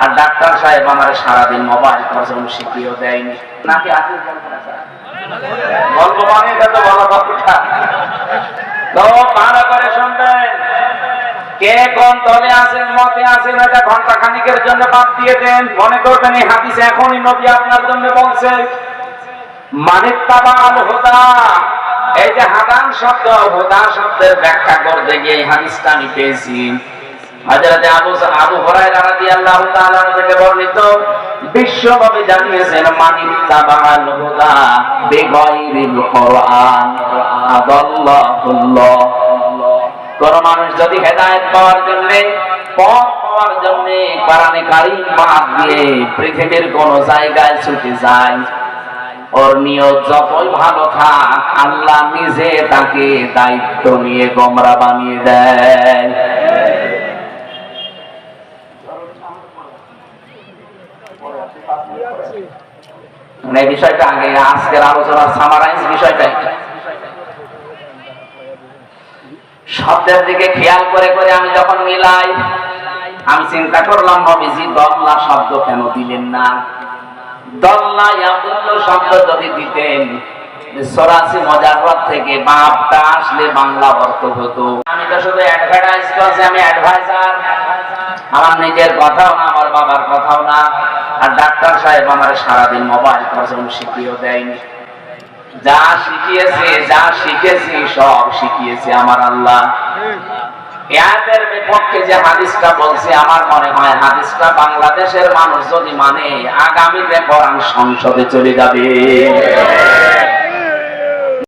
আর doctor সাহেব আমার সারাদিন মোবাইল পর্যন্ত শিখিয়েও দেয়নি। নাকি ঘণ্টা খানিকের জন্য বাদ মনে এখনই আপনার জন্য মানিক এই যে শব্দ ব্যাখ্যা করতে গিয়ে এই হাদিসটা আমি পেয়েছি। হযরত আবু আবু হুরায়রা রাদিয়াল্লাহু তাআলা থেকে বর্ণিত জানিয়েছেন মানিক তাবাল হোদা কোরআন, আদাল্লাহুল্লাহ। কোন মানুষ যদি হেদায়েত পাওয়ার জন্য, পথ পাওয়ার জন্য কোরআনে কারীম বাদ দিয়ে পৃথিবীর কোন জায়গায় ছুটে যায়, ওর নিয়ত যতই ভালো থাক, আল্লাহ নিজে তাকে দায়িত্ব নিয়ে গোমরা বানিয়ে দেয়। মানে এই বিষয়টা আগে আজকের আলোচনার সামারাইজ বিষয়টা শব্দের দিকে খেয়াল করে করে আমি যখন মিলাই, আমি চিন্তা করলাম নবীজি দল্লা শব্দ কেন দিলেন না? দল্লা ইয়াদুল্ল শব্দ যদি দিতেন সরাসি মজারবাদ থেকে বাপটা আসলে বাংলা অর্থ হতো। আমি তো শুধু অ্যাডভার্টাইজ করছি, আমি অ্যাডভাইজার আমার নিজের কথাও না, আমার বাবার কথাও না। আর ডাক্তার সাহেব আমার সারাদিন মোবাইল পর্যন্ত শিখিয়েও দেয়নি। যা শিখিয়েছে, যা শিখেছি, সব শিখিয়েছে আমার আল্লাহ। এদের বিপক্ষে যে হাদিসটা বলছে, আমার মনে হয় হাদিসটা বাংলাদেশের মানুষ যদি মানে আগামীতে কোরআন সংসদে চলে যাবে।